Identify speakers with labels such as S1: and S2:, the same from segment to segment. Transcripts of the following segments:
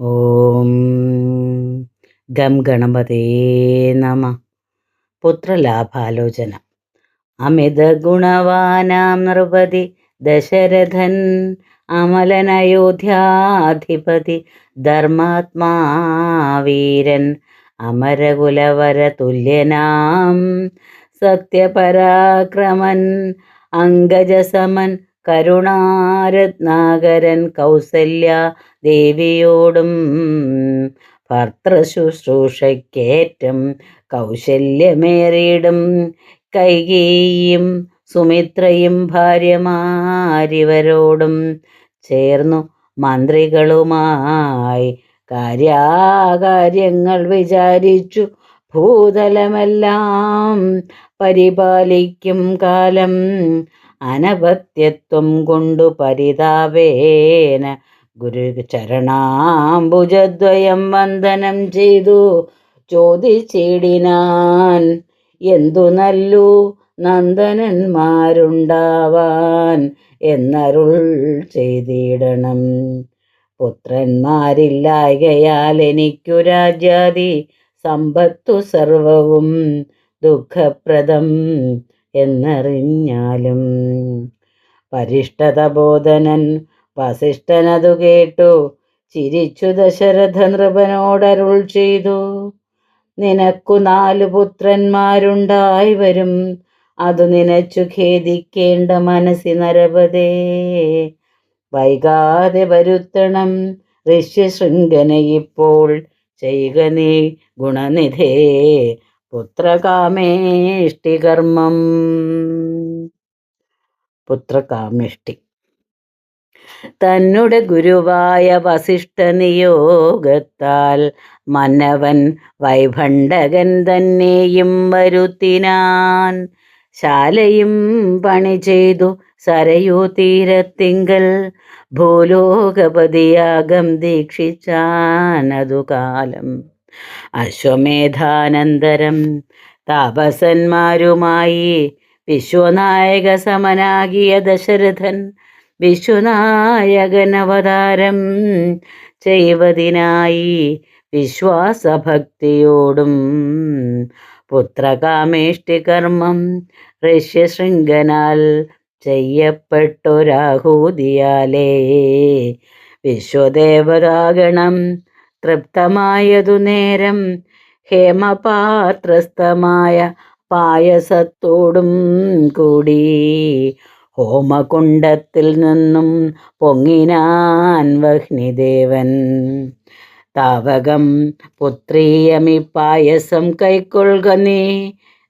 S1: ഓം gum ഗണപതേ നമ. പുത്രലാഭാലോചന. അമിത ഗുണവാനാം നൃപതി ദശരഥൻ അമലനയോധ്യാധിപതി ധർമാത്മാ വീരൻ അമരകുലവര തുല്യനാം സത്യപരാക്രമൻ അങ്കജസമൻ കരുണാരത്നാകരൻ കൗസല്യ ദേവിയോടും ഭർത്തൃശുശ്രൂഷയ്ക്കേറ്റം കൗശല്യമേറിയിടും. കൈകേയും സുമിത്രയും ഭാര്യമാരിവരോടും ചേർന്നു മന്ത്രികളുമായി കാര്യാകാര്യങ്ങൾ വിചാരിച്ചു. ഭൂതലമെല്ലാം പരിപാലിക്കും കാലം അനപത്യത്വം കൊണ്ടു പരിതാപേന ഗുരു ചരണാംബുജദ്വയം വന്ദനം ചെയ്തു. ചോദിച്ചിടിനാൻ എന്തു നല്ലു നന്ദനന്മാരുണ്ടാവാൻ എന്നരുൾ ചെയ്തിടണം. പുത്രന്മാരില്ലായകയാൽ എനിക്കു രാജ്യാതി സമ്പത്തു സർവവും ദുഃഖപ്രദം. എന്നറിഞ്ഞാലും പരിഷ്ടതബോധനൻ വസിഷ്ഠനതു കേട്ടു. ചിരിച്ചു ദശരഥ നൃപനോടരുൾ ചെയ്തു. നിനക്കു നാലു പുത്രന്മാരുണ്ടായി വരും അതു നിനച്ചു ഖേദിക്കേണ്ട മനസ്സി നരപതേ വൈകാതെ വരുത്തണം ഋഷ്യശൃംഖന ഇപ്പോൾ ചെയ്യുക നീ ഗുണനിധേ. പുത്രകാമേഷ്ടി കർമ്മം പുത്രകാമേഷ്ടി തന്നുടെ ഗുരുവായ വസിഷ്ഠ നിയോഗത്താൽ മന്നവൻ വൈഭണ്ഡകൻ തന്നെയും വരുത്തിനാൻ. ശാലയും പണി ചെയ്തു സരയൂ തീരത്തിങ്കൽ ഭൂലോകപതിയാകം ദീക്ഷിച്ചാനതു കാലം അശ്വമേധാനന്തരം താപസന്മാരുമായി വിശ്വനായക സമനാകിയ ദശരഥൻ വിശ്വനായകനവതാരം ചെയ്വതിനായി വിശ്വാസഭക്തിയോടും പുത്രകാമേഷ്ടി കർമ്മം ഋഷ്യശൃംഖനാൽ ചെയ്യപ്പെട്ടൊരാഹൂതിയാലേ. വിശ്വദേവതാഗണം തൃപ്തമായതു നേരം ഹേമപാത്രസ്ഥമായ പായസത്തോടും കൂടി ഹോമകുണ്ടത്തിൽ നിന്നും പൊങ്ങിനാൻ വഹ്നിദേവൻ. താവകം പുത്രീയമി പായസം കൈക്കൊള്ളുക നീ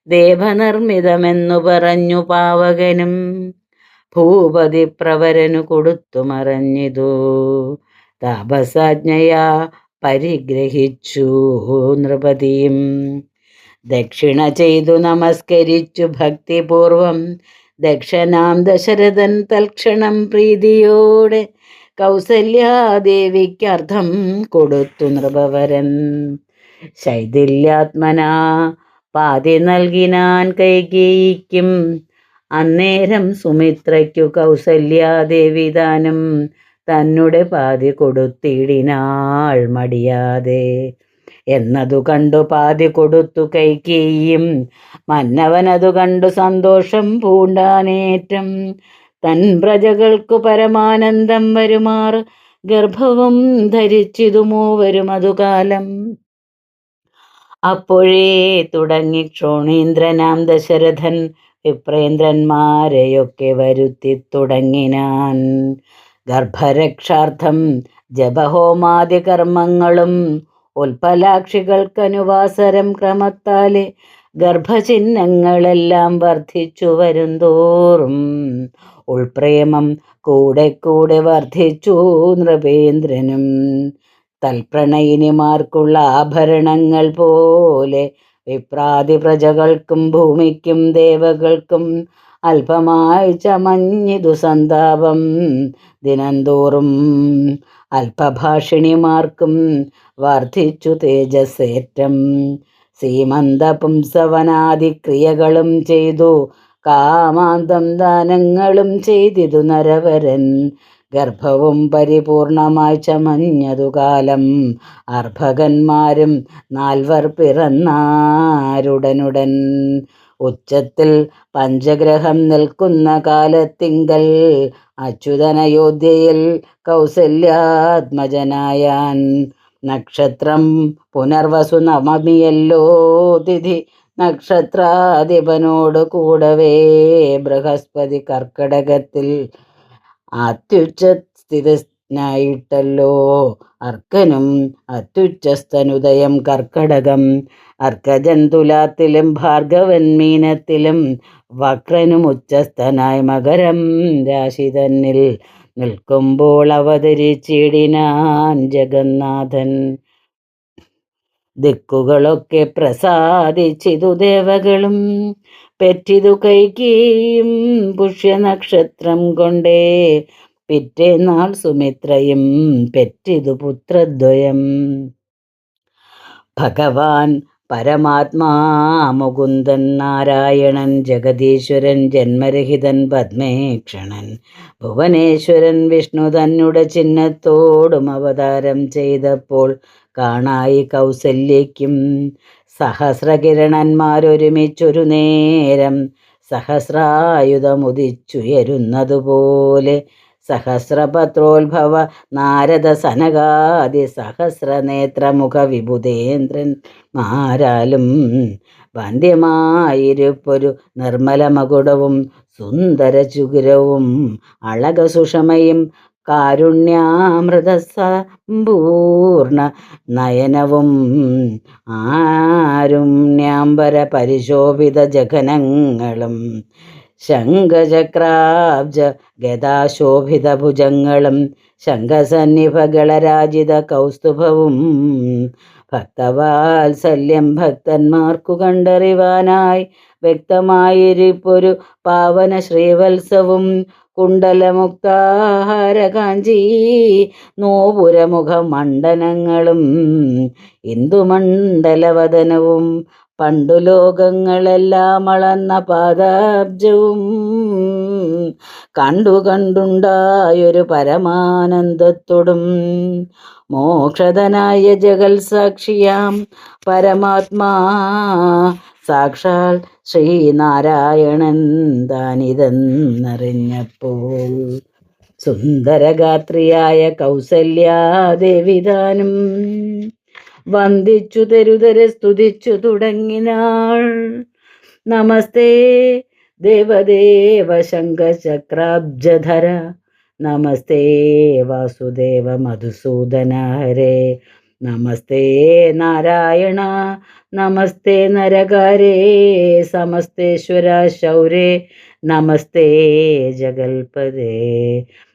S1: ദേവനിർമ്മിതമെന്നു പറഞ്ഞു പാവകനും ഭൂപതി പ്രവരനു കൊടുത്തു മറഞ്ഞിതു താപസാജ്ഞയാ പരിഗ്രഹിച്ചു. നൃപതിയും ദക്ഷിണ ചെയ്തു നമസ്കരിച്ചു ഭക്തിപൂർവം. ദക്ഷനാം ദശരഥൻ തൽക്ഷണം പ്രീതിയോടെ കൗസല്യാദേവിക്കർത്ഥം കൊടുത്തു നൃപവരൻ. ശൈഥില്യാത്മനാ പാതി നൽകിനാൻ കൈകേയിക്കും. അന്നേരം സുമിത്രയ്ക്കു കൗസല്യാദേവി ദാനം തന്നെ പാതി കൊടുത്തിടിനാൾ മടിയാതെ. എന്നതു കണ്ടു പാതി കൊടുത്തു കൈക്കേയും മന്നവനതു കണ്ടു സന്തോഷം പൂണ്ടാനേറ്റം. തൻ പ്രജകൾക്കു പരമാനന്ദം വരുമാർ. ഗർഭവും ധരിച്ചിതുമോ വരും അതുകാലം അപ്പോഴേ തുടങ്ങി ക്ഷോണീന്ദ്രനാം ദശരഥൻ വിപ്രേന്ദ്രന്മാരെയൊക്കെ വരുത്തി തുടങ്ങിനാൻ. ഗർഭരക്ഷാർത്ഥം ജപഹോമാദി കർമ്മങ്ങളും ഉൽപ്പലാക്ഷികൾക്കനുവാസരം ക്രമത്താലെ ഗർഭചിഹ്നങ്ങളെല്ലാം വർദ്ധിച്ചു വരുന്തോറും ഉൾപ്രേമം കൂടെ കൂടെ വർദ്ധിച്ചു നൃപേന്ദ്രനും. തൽപ്രണയിനിമാർക്കുള്ള ആഭരണങ്ങൾ പോലെ വിപ്രാതി പ്രജകൾക്കും ഭൂമിക്കും ദേവകൾക്കും അല്പമായി ചമഞ്ഞിതു സന്താപം. ദിനംതോറും അല്പഭാഷിണിമാർക്കും വർദ്ധിച്ചു തേജസ്സേറ്റം. സീമന്ത പുംസവനാദിക്രിയകളും ചെയ്തു. കാമാന്തം ദാനങ്ങളും ചെയ്തിതു നരവരൻ. ഗർഭവും പരിപൂർണമായി ചമഞ്ഞതു കാലം. അർഭകന്മാരും നാൽവർ പിറന്നാരുടനുടൻ. ഉച്ചത്തിൽ പഞ്ചഗ്രഹം നിൽക്കുന്ന കാലത്തിങ്കൽ അച്യുതനയോധ്യയിൽ കൗസല്യാത്മജനായാൻ. നക്ഷത്രം പുനർവസു നവമിയല്ലോ തിഥി. നക്ഷത്രാധിപനോട് കൂടവേ ബൃഹസ്പതി കർക്കടകത്തിൽ. അത്യുച്ചസ്ഥിതനായിട്ടല്ലോ അർക്കനും അത്യുച്ചസ്തനുദയം കർക്കടകം. അർക്കജൻ തുലാത്തിലും ഭാർഗവൻ മീനത്തിലും വക്രനും ഉച്ചസ്ഥനായി മകരം രാശിതന്നിൽ നിൽക്കുമ്പോൾ അവതരിച്ചിടിനാൻ ജഗന്നാഥൻ. ദിക്കുകളൊക്കെ പ്രസാദിച്ചിതു ദേവകളും പെറ്റിതു കൈകീയും പുഷ്യനക്ഷത്രം കൊണ്ടേ പിറ്റേനാൾ സുമിത്രയും പെറ്റിതു പുത്രദ്വയം. ഭഗവാൻ പരമാത്മാ മുകുന്ദൻ നാരായണൻ ജഗദീശ്വരൻ ജന്മരഹിതൻ പത്മേക്ഷണൻ. ഭുവനേശ്വരൻ വിഷ്ണു തന്നുടെ ചിഹ്നത്തോടും അവതാരം ചെയ്തപ്പോൾ കാണായി കൗസല്യയ്ക്കും സഹസ്രകിരണന്മാരൊരുമിച്ചൊരു നേരം സഹസ്രായുധമുദിച്ചുയരുന്നതുപോലെ സഹസ്രപത്രോത്ഭവ നാരദ സനകാദി സഹസ്രനേത്രമുഖ വിഭുതേന്ദ്രൻ മാരാലും വന്ധ്യമായിരുപ്പൊരു നിർമ്മലമകുടവും സുന്ദര ചുഗുരവും അളകസുഷമയും കാരുണ്യാമൃത സമ്പൂർണ നയനവും ആരുണ്യാംബര പരിശോഭിത ജഘനങ്ങളും ശംഖചക്രാബ്ജ ഗതാശോഭിത ഭുജങ്ങളും ശംഖസന്നിഭകളരാജിത കൗസ്തുഭവും ഭക്തവാത്സല്യം ഭക്തന്മാർക്കു കണ്ടറിവാനായി വ്യക്തമായിരിപ്പൊരു പാവന ശ്രീവത്സവും കുണ്ടലമുക്താഹാര കാഞ്ചി നോപുരമുഖ മണ്ഡനങ്ങളും ഇന്ദുമണ്ഡലവദനവും പണ്ടു ലോകങ്ങളെല്ലാം അളന്ന പാദാബ്ജവും കണ്ടു കണ്ടുണ്ടായൊരു പരമാനന്ദത്തോടും മോക്ഷതനായ ജഗൽ സാക്ഷിയാം പരമാത്മാ. സാക്ഷാൽ ശ്രീനാരായണൻ താനിതെന്നറിഞ്ഞപ്പോൾ സുന്ദരഗാത്രിയായ കൗസല്യാദേവിതാനും വന്ദിച്ചു തരുതരെ സ്തുതിച്ചു തുടങ്ങിനാൾ. നമസ്തേ ദേവദേവ ശങ്കചക്രാബ്ജധര നമസ്തേ വാസുദേവ മധുസൂദന ഹരേ നമസ്തേ നാരായണ. നമസ്തേ നരകാരേ. സമസ്തേശ്വര ശൗരേ നമസ്തേ ജഗൽപദേ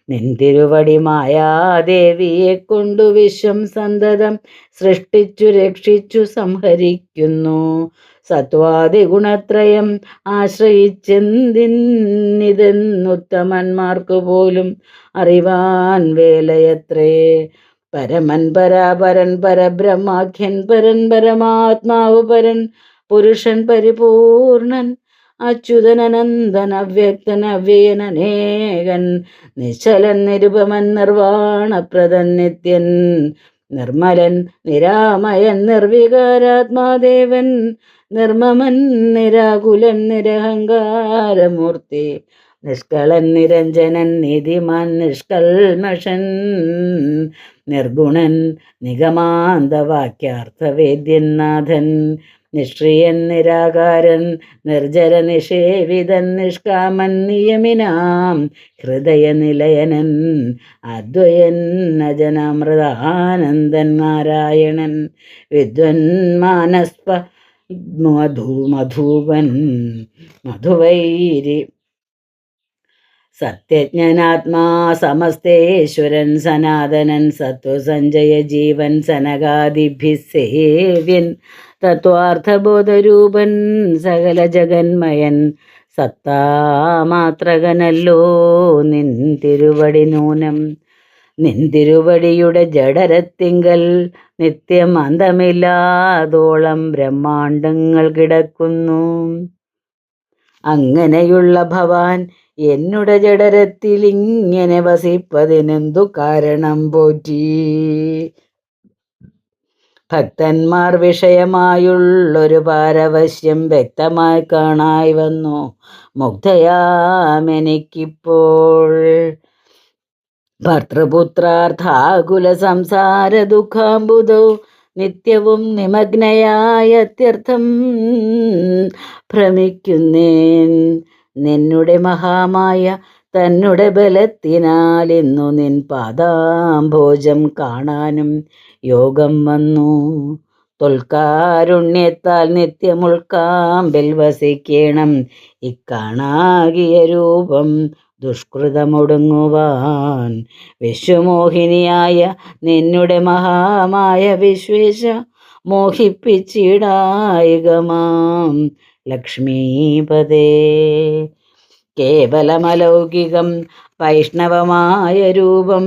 S1: നിന്തിരുവടി മായാദേവിയെ കൊണ്ടു വിശ്വം സന്തതം സൃഷ്ടിച്ചു രക്ഷിച്ചു സംഹരിക്കുന്നു. സത്വാദി ഗുണത്രയം ആശ്രയിച്ചെന്തിന്നിതെന്നുത്തമന്മാർക്കു പോലും അറിവാൻ വേലയത്രേ. പരമൻ പരാപരൻ പരബ്രഹ്മാഖ്യൻ പരൻ പരമാത്മാവ് പരൻ പുരുഷൻ പരിപൂർണൻ അച്യുതനനന്ദൻ അവ്യക്തൻ അവ്യനേകൻ നിശ്ചലൻ നിരുപമൻ നിർവാണപ്രദൻ നിത്യൻ നിർമ്മലൻ നിരാമയൻ നിർവികാരാത്മാദേവൻ നിർമ്മമൻ നിരാകുലൻ നിരഹങ്കാരമൂർത്തി നിഷ്കളൻ നിരഞ്ജനൻ നിധിമാൻ നിഷ്കൽമഷൻ നിർഗുണൻ നിഗമാന്തവാക്യാർത്ഥവേദ്യൻ നാഥൻ നിഷ്ക്രിയൻ നിരാകാരൻ നിർജര നിഷേവിതൻ നിഷ്കാമൻ നിയമിനാം ഹൃദയനിലയനൻ അദ്വയൻ അജനാമൃതാനന്ദൻ നാരായണൻ വിദ്വൻ മാനസ്പ മധു മധുവൻ മധുവൈരി സത്യജ്ഞനാത്മാ സമസ്തേശ്വരൻ സനാതനൻ സത്വസഞ്ജയ ജീവൻ സനകാദിഭിസേവ്യൻ തത്വാർത്ഥബോധരൂപൻ സകല ജഗന്മയൻ. സത്താമാത്രകനല്ലോ നിൻ തിരുവടി നൂനം. നിൻ തിരുവടിയുടെ ജഡരത്തിങ്കൽ നിത്യം അന്തമില്ലാതോളം ബ്രഹ്മാണ്ടങ്ങൾ കിടക്കുന്നു. അങ്ങനെയുള്ള ഭവാൻ എന്നുടെ ജഡരത്തിൽ ഇങ്ങനെ വസിപ്പതിനെന്തു കാരണം പോറ്റി? ഭക്തന്മാർ വിഷയമായുള്ളൊരു പാരവശ്യം വ്യക്തമായി കാണായി വന്നു. മുഗ്ധയാമെനിക്കിപ്പോൾ. ഭർത്തൃപുത്രാർത്ഥാകുല സംസാര ദുഃഖാംബുദോ നിത്യവും നിമഗ്നയായ അത്യർത്ഥം ഭ്രമിക്കുന്നേൻ. നിന്നുടെ മഹാമായ തന്നുടെ ബലത്തിനാൽ ഇന്നു നിൻ പാദാംഭോജം കാണാനും യോഗം വന്നു. തൊൽക്കാരുണ്യത്താൽ നിത്യമുൾക്കാമ്പിൽ വസിക്കണം. ഇക്കാണാകിയ രൂപം ദുഷ്കൃതമൊടുങ്ങുവാൻ. വിശ്വമോഹിനിയായ നിന്നുടെ മഹാമായ വിശ്വേശ മോഹിപ്പിച്ചിടായികമാം. ലക്ഷ്മീപദേ കേവലമലൗകികം വൈഷ്ണവമായ രൂപം.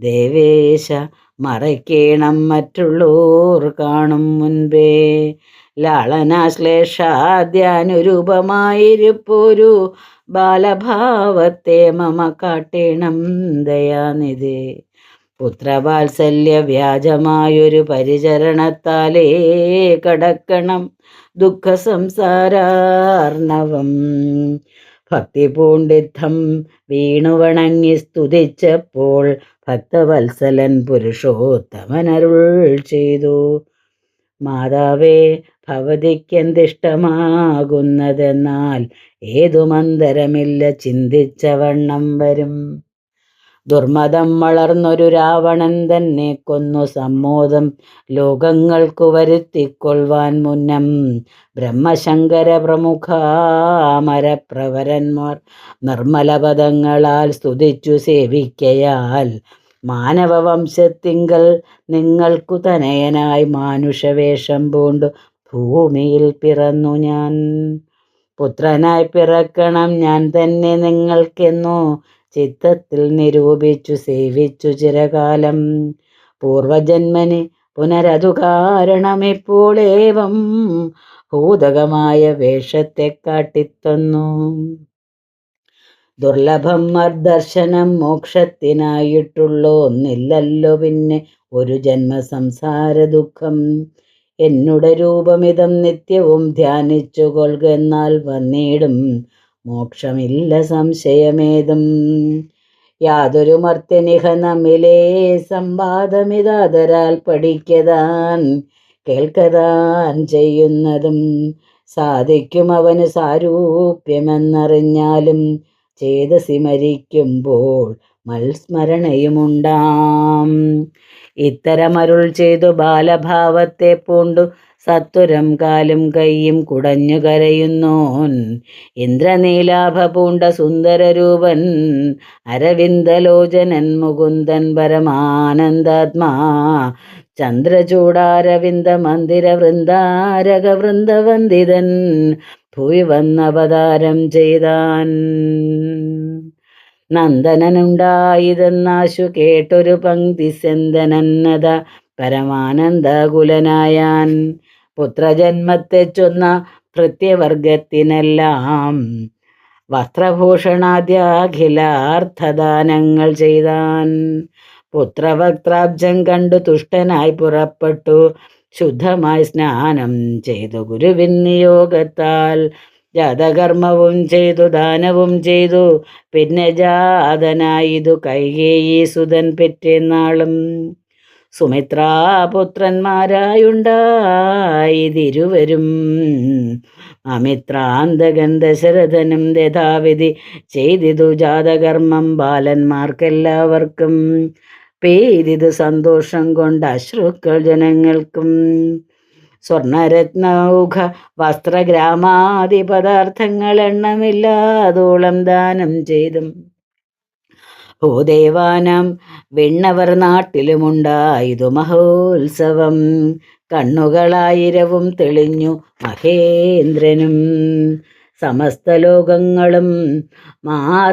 S1: ദേവേശ മറയ്ക്കേണം മറ്റുള്ളോർ കാണും മുൻപേ. ലാളനാശ്ലേഷാദ്യാനുരൂപമായിരിപ്പൊരു ബാലഭാവത്തെ മമ കാട്ടേണം ദയാനിധി. പുത്രവാത്സല്യ വ്യാജമായൊരു പരിചരണത്താലേ കടക്കണം. ദുഃഖ സംസാരാർണവം ഭക്തി പൂണ്ടിത്തം വീണുവണങ്ങി സ്തുതിച്ചപ്പോൾ ഭക്തവത്സലൻ പുരുഷോത്തമനരുൾ ചെയ്തു മാതാവേ ഭവതിക്കെന്തിഷ്ടമാകുന്നതെന്നാൽ ഏതു മന്ദരമില്ല ചിന്തിച്ച വണ്ണം വരും. ദുർമതം വളർന്നൊരു രാവണൻ തന്നെ കൊന്നു സമ്മോദം. ലോകങ്ങൾക്കു വരുത്തിക്കൊള്ളുവാൻ മുന്നം ബ്രഹ്മശങ്കര പ്രമുഖ പ്രമുഖാമരപ്രവരന്മാർ നിർമ്മലപദങ്ങളാൽ സ്തുതിച്ചു സേവിക്കയാൽ മാനവവംശത്തിങ്കൽ നിങ്ങൾക്കു തനയനായി മാനുഷവേഷം പൂണ്ടു. ഭൂമിയിൽ പിറന്നു ഞാൻ. പുത്രനായി പിറക്കണം ഞാൻ തന്നെ നിങ്ങൾക്കെന്നോ ചിത്തത്തിൽ നിരൂപിച്ചു സേവിച്ചു ചിരകാലം. പൂർവജന്മന് പുനരതു കാരണമിപ്പോളേവം ഭൂതകമായ വേഷത്തെ കാട്ടിത്തന്നു. ദുർലഭം മർദർശനം മോക്ഷത്തിനായിട്ടുള്ളോ ഒന്നില്ലല്ലോ പിന്നെ ഒരു ജന്മ സംസാര ദുഃഖം. എന്നുടെ രൂപമിതം നിത്യവും ധ്യാനിച്ചു എന്നാൽ വന്നിടും മോക്ഷമില്ല സംശയമേതും. യാതൊരു മർത്യനിഹ നമ്മിലേ സംവാദമിതാതരാൽ പഠിക്കതാൻ കേൾക്കതാൻ ചെയ്യുന്നതും സാധിക്കും അവന് സാരൂപ്യമെന്നറിഞ്ഞാലും. ചേതസി മരിക്കുമ്പോൾ മൽസ്മരണയുമുണ്ടാം. ഇത്തരമരുൾ ചെയ്തു ബാലഭാവത്തെ പൂണ്ടു സത്വരം കാലും കൈയും കുടഞ്ഞു കരയുന്നോൻ ഇന്ദ്രനീലാഭ പൂണ്ട സുന്ദരരൂപൻ അരവിന്ദലോചനൻ മുകുന്ദൻ പരമാനന്ദാത്മാ. ചന്ദ്രചൂടാരവിന്ദ മന്ദിര വൃന്ദാരക വൃന്ദവന്ദിതൻ ഭൂവി വന്നവതാരം ചെയ്താൻ. നന്ദനനുണ്ടായതെന്നാശു കേട്ടൊരു പങ്ക്തി സെന്തനന്നത പരമാനന്ദകുലനായാൻ. പുത്രജന്മത്തെ ചൊന്ന ഭൃത്യവർഗത്തിനെല്ലാം വസ്ത്രഭൂഷണാദ്യാഖിലാർത്ഥദാനങ്ങൾ ചെയ്താൻ. പുത്രവക്ത്രാബ്ജം കണ്ടു തുഷ്ടനായി പുറപ്പെട്ടു. ശുദ്ധമായി സ്നാനം ചെയ്തു ഗുരുവിൻ നിയോഗത്താൽ. ജാതകർമ്മവും ചെയ്തു ദാനവും ചെയ്തു. പിന്നെ ജാതനായിതു കൈകേയി സുതൻ പെറ്റെന്നാളും സുമിത്രാപുത്രന്മാരായുണ്ടായിതിരുവരും അമിത്രാന്തകൻ ദശരഥനും യഥാവിധി ചെയ്തിതു ജാതകർമ്മം ബാലന്മാർക്കെല്ലാവർക്കും. പെയ്തിത് സന്തോഷം കൊണ്ട് അശ്രുക്കൾ ജനങ്ങൾക്കും. സ്വർണരത്നൗഘ വസ്ത്രഗ്രാമാദി പദാർത്ഥങ്ങൾ എണ്ണമില്ലാതോളം ദാനം ചെയ്തും. ഭൂദേവാനം വിണ്ണവർ നാട്ടിലുമുണ്ടായതു മഹോത്സവം. കണ്ണുകളായിരവും തെളിഞ്ഞു മഹേന്ദ്രനും. സമസ്ത ലോകങ്ങളും മഹാത്മാവിങ്കലെ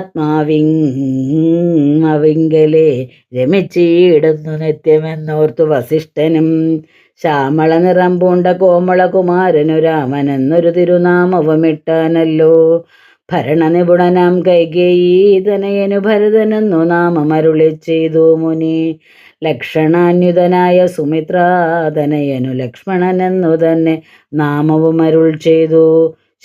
S1: രമിച്ചിടുന്നു നിത്യമെന്നോർത്തു വസിഷ്ഠനും. ശ്യാമള നിറം പൂണ്ട കോമളകുമാരനു രാമനെന്നൊരു തിരുനാമവുമിട്ടാനല്ലോ. ഭരണനിപുണനാം കൈകേയീതനയനു ഭരതനെന്നു നാമമരുളി ചെയ്തു മുനി. ലക്ഷണാന്യുതനായ സുമിത്രാതനയനു ലക്ഷ്മണനെന്നു തന്നെ നാമവും അരുൾ ചെയ്തു.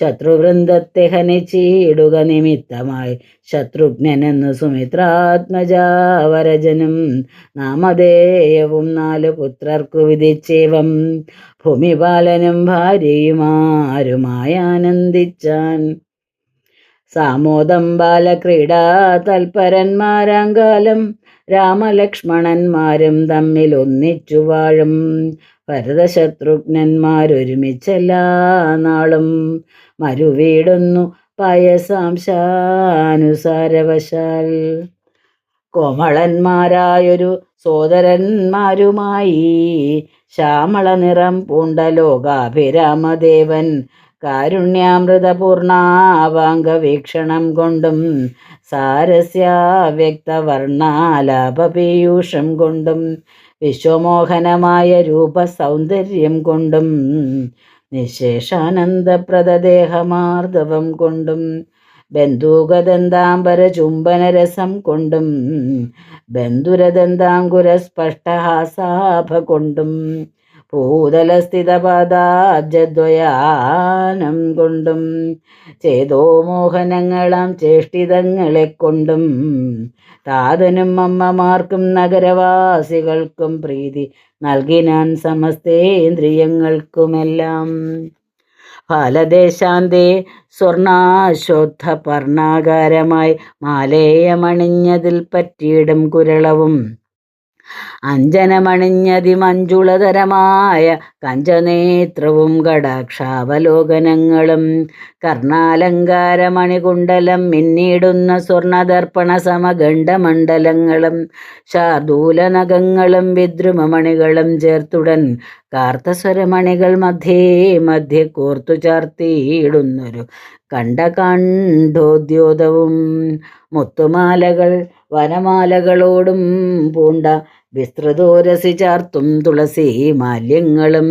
S1: ശത്രുവൃന്ദത്തെ ഹനിച്ചിടുക നിമിത്തമായി. ശത്രുഘ്നെന്നു സുമിത്രാത്മജാവരജനും നാമധേയവും നാല് പുത്രർക്കു വിധിച്ചേവം. ഭൂമിപാലനും ഭാര്യയുമാരുമായി ആനന്ദിച്ചാൻ. സാമോദം ബാലക്രീഡാ തൽപരന്മാരാങ്കാലം രാമലക്ഷ്മണന്മാരും തമ്മിൽ ഒന്നിച്ചു വാഴും. ഭരതശത്രുഘ്നന്മാരൊരുമിച്ചെല്ലാ നാളും മരുവീടുന്നു പയസാംശാനുസാരവശാൽ. കോമളന്മാരായൊരു സോദരന്മാരുമായി ശ്യാമള നിറം പൂണ്ട ലോകാഭിരാമദേവൻ കാരുണ്യാമൃതപൂർണാവാംഗവീക്ഷണം കൊണ്ടും സാരസ്യാവ്യക്തവർണാലാപപീയൂഷം കൊണ്ടും വിശ്വമോഹനമായ രൂപസൗന്ദര്യം കൊണ്ടും നിശേഷാനന്ദപ്രദദേഹമാർദ്ദവം കൊണ്ടും ബന്ധൂകദന്താംബര ചുംബനരസം കൊണ്ടും ബന്ധുരദന്താങ്കുര സ്പഷ്ടഹാസാഭ കൊണ്ടും ഭൂതലസ്ഥിതപദാബ്ജദ്വയാനം കൊണ്ടും ചേതോ മോഹനങ്ങളാം ചേഷ്ടിതങ്ങളെ കൊണ്ടും താതനും അമ്മമാർക്കും നഗരവാസികൾക്കും പ്രീതി നൽകിനാൻ സമസ്തേന്ദ്രിയങ്ങൾക്കുമെല്ലാം. ഫലദേശാന്തേ സ്വർണാശോദ്ധ പർണാകാരമായി മാലേയമണിഞ്ഞതിൽ പറ്റിയിടും കുരളവും അഞ്ജനമണിഞ്ഞതിമഞ്ജുളതരമായ കഞ്ചനേത്രവും കടാക്ഷാവലോകനങ്ങളും കർണാലങ്കാരമണികുണ്ടലം മിന്നിടുന്ന സ്വർണദർപ്പണ സമഗണ്ഡമണ്ഡലങ്ങളും ശാർദൂലനഖങ്ങളും വിദ്രുമമണികളും ചേർത്തുടൻ കാർത്തസ്വരമണികൾ മധ്യേ മധ്യ കോർത്തു ചാർത്തിയിടുന്നൊരു കണ്ട കണ്ടോദ്യോതവും മുത്തുമാലകൾ വനമാലകളോടും പൂണ്ട വിസ്തൃതോരസി ചാർത്തും തുളസി മാല്യങ്ങളും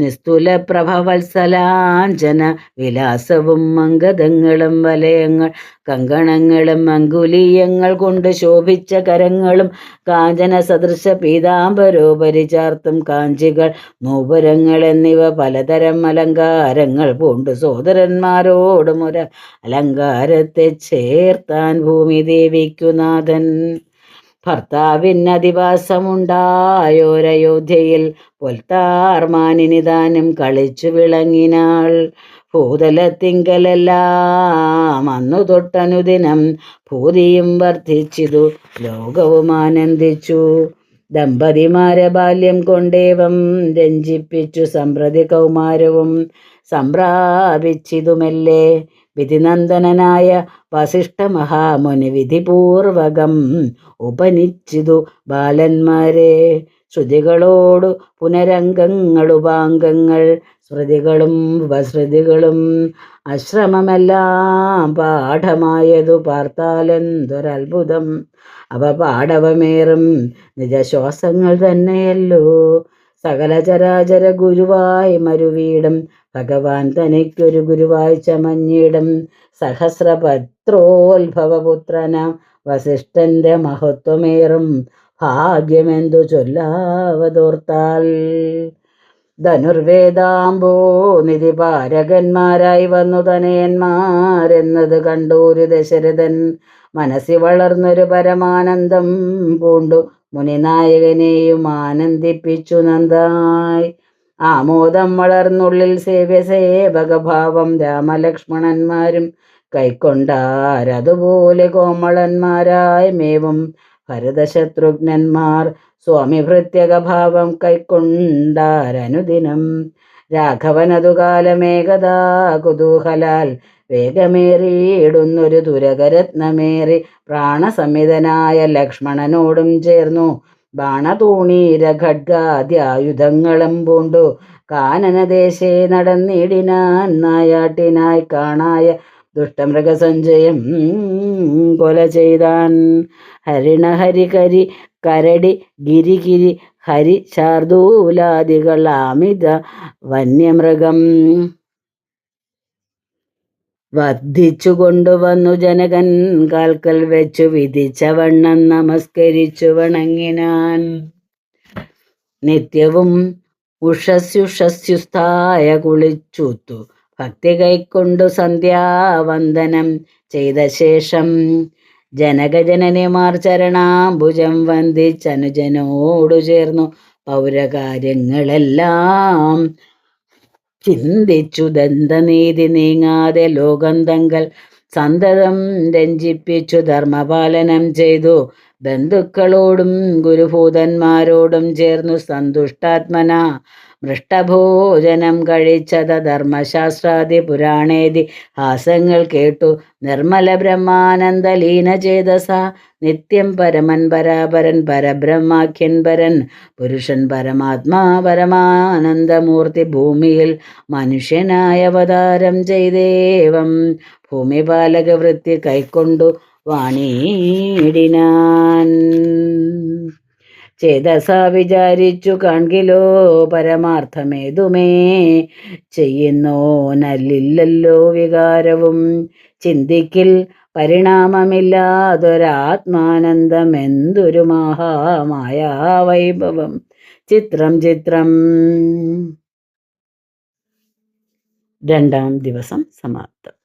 S1: നിസ്തുല പ്രഭവത്സലാഞ്ചന വിലാസവും അങ്കദങ്ങളും വലയങ്ങൾ കങ്കണങ്ങളും അങ്കുലീയങ്ങൾ കൊണ്ട് ശോഭിച്ച കരങ്ങളും കാഞ്ചന സദൃശ പീതാംബരോപരി ചാർത്തും കാഞ്ചികൾ നൂപുരങ്ങൾ എന്നിവ പലതരം അലങ്കാരങ്ങൾ പൂണ്ട്. സോദരന്മാരോടും ഒരു അലങ്കാരത്തെ ചേർത്താൻ ഭൂമി ദേവിക്കുനാഥൻ ഭർത്താവിനധിവാസമുണ്ടായോരയോധ്യയിൽ പൊൽത്താർമാനിനിദാനം കളിച്ചു വിളങ്ങിനാൾ. ഭൂതലത്തിങ്കലെല്ലാം അന്നു തൊട്ടനുദിനം ഭൂതിയും വർദ്ധിച്ചിതു ലോകവും ആനന്ദിച്ചു. ദമ്പതിമാരെ ബാല്യം കൊണ്ടേവം രഞ്ജിപ്പിച്ചു സമ്പ്രതി കൗമാരവും സംപ്രാപിച്ചിതുമല്ലേ? വിധിനന്ദനായ വസിഷ്ഠ മഹാമുനി വിധിപൂർവകം ഉപനിച്ചിതു ബാലന്മാരെ. ശ്രുതികളോടു പുനരംഗങ്ങളുപാംഗങ്ങൾ ശ്രുതികളും ഉപശ്രുതികളും അശ്രമമെല്ലാം പാഠമായതു പാർത്താലെന്തൊരത്ഭുതം. അവ പാടവമേറും നിജശ്വാസങ്ങൾ തന്നെയല്ലോ. സകല ചരാചര ഗുരുവായി മരുവീടും. ഭഗവാൻ തനിക്കൊരു ഗുരുവായി ചമഞ്ഞിടും സഹസ്രപത്രോത്ഭവപുത്രനാം വസിഷ്ഠന്റെ മഹത്വമേറും. ഭാഗ്യമെന്തു ചൊല്ലാവതോർത്താൽ. ധനുർവേദാംബോ നിധിപാരകന്മാരായി വന്നു തനയന്മാരെന്നത് കണ്ടൂരു ദശരഥൻ മനസ്സി വളർന്നൊരു പരമാനന്ദം പൂണ്ടു. മുനിനായകനെയും ആനന്ദിപ്പിച്ചു നന്ദായി. ആമോദം വളർന്നുള്ളിൽ സേവ്യസേവകഭാവം രാമലക്ഷ്മണന്മാരും കൈക്കൊണ്ടാരതുപോലെ കോമളന്മാരായ മേവും ഭരതശത്രുഘ്നന്മാർ സ്വാമി ഭൃത്യകഭാവം കൈക്കൊണ്ടാരനുദിനം രാഘവനതുകാലമേകതാ കുതൂഹലാൽ വേഗമേറിയിടുന്നൊരു തുരകരത്നമേറി പ്രാണസമിതനായ ലക്ഷ്മണനോടും ചേർന്നു. ബാണതൂണീര ഖഡ്ഗാദ്യായുധങ്ങളും പൂണ്ടു. കാനനദേശേ നടന്നിടിനാൻ നായാട്ടിനായി കാണായ ദുഷ്ടമൃഗസഞ്ചയം കൊല ചെയ്താൻ. ഹരിണ ഹരികരി കരടി ഗിരിഗിരി ഹരി ശാർദൂലാദികൾ അമിത വന്യമൃഗം. വർദ്ധിച്ചു കൊണ്ടുവന്നു ജനകൻ കാൽക്കൽ വെച്ചു വിധിച്ച വണ്ണം നമസ്കരിച്ചു വണങ്ങിനാൻ. നിത്യവും ഉഷസ്യുഷസ്യുസ്ഥായ കുളിച്ചുത്തു. ഭക്തി കൈക്കൊണ്ടു സന്ധ്യാവന്ദനം ചെയ്ത ശേഷം ജനകജനനിമാർ ചരണാംബുജം വന്ദിച്ചനുജനോടു ചേർന്നു പൗരകാര്യങ്ങളെല്ലാം ചിന്തിച്ചു ദന്തനീതി നീങ്ങാതെ ലോകം തങ്കൽ സന്തതം രഞ്ജിപ്പിച്ചു ധർമ്മപാലനം ചെയ്തു. ബന്ധുക്കളോടും ഗുരുഭൂതന്മാരോടും ചേർന്നു സന്തുഷ്ടാത്മന. മൃഷ്ടഭോജനം കഴിച്ചത ധർമ്മശാസ്ത്രാദി പുരാണേതി ഹാസങ്ങൾ കേട്ടു നിർമ്മല ബ്രഹ്മാനന്ദ ലീനചേതസ നിത്യം പരമൻ പരാപരൻ പരബ്രഹ്മാഖ്യൻ പരൻ പുരുഷൻ പരമാത്മാ പരമാനന്ദമൂർത്തി ഭൂമിയിൽ മനുഷ്യനായ അവതാരം ചെയ്തേവം. ഭൂമിപാലക വൃത്തി കൈക്കൊണ്ടു വാണിയിടിനാൻ ചേതസ വിചാരിച്ചു കാൺകിലോ പരമാർത്ഥമേതുമേ? ചെയ്യുന്നോ നല്ലില്ലല്ലോ വികാരവും. ചിന്തിക്കിൽ പരിണാമമില്ലാതൊരാത്മാനന്ദം എന്തൊരു മഹാമായ വൈഭവം ചിത്രം ചിത്രം. രണ്ടാം ദിവസം സമാപ്തം.